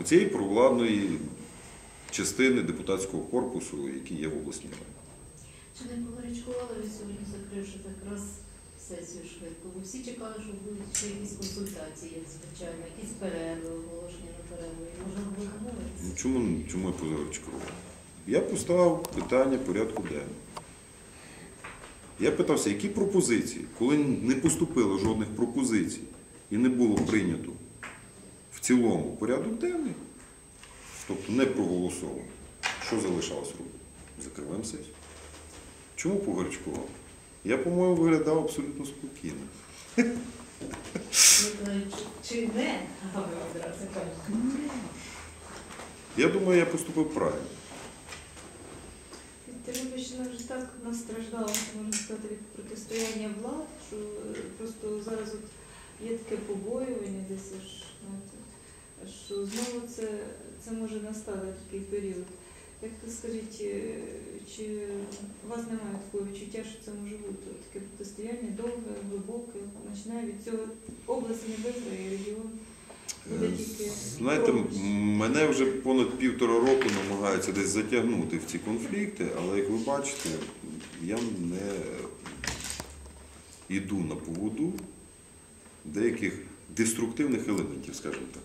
оцієї провладної частини депутатського корпусу, який є в обласній раді. Чи не погарячкували сьогодні, закривши так раз сесію швидко? Бо всі чекали, що будуть ще якісь консультації, як звичайно, якісь перерви, оголошення на перерви. І можна було Ну, домовитися. Чому, чому я позавчарував? Я поставив питання порядку денного. Я питався, які пропозиції, коли не поступило жодних пропозицій і не було прийнято цілому порядок денний, тобто не проголосовано, що залишалось робити? Закриваємо сесію. Чому погарячкував? Я, по-моєму, виглядав абсолютно спокійно. Чи не? Ну, Я думаю, я поступив правильно. Тернопільщина вже так настраждала, можна сказати, від протистояння влад, що е, просто зараз от є таке побоювання десь що знову це, це може настати такий період. Як ви скажіть, е, чи у вас немає такого відчуття, що це може бути таке протистояння довге, глибоке, починає від цього область не виграє, регіон Е, Знаєте, мене вже понад півтора року намагаються десь затягнути в ці конфлікти, але як ви бачите, я не йду на поводу деяких деструктивних елементів, скажімо так.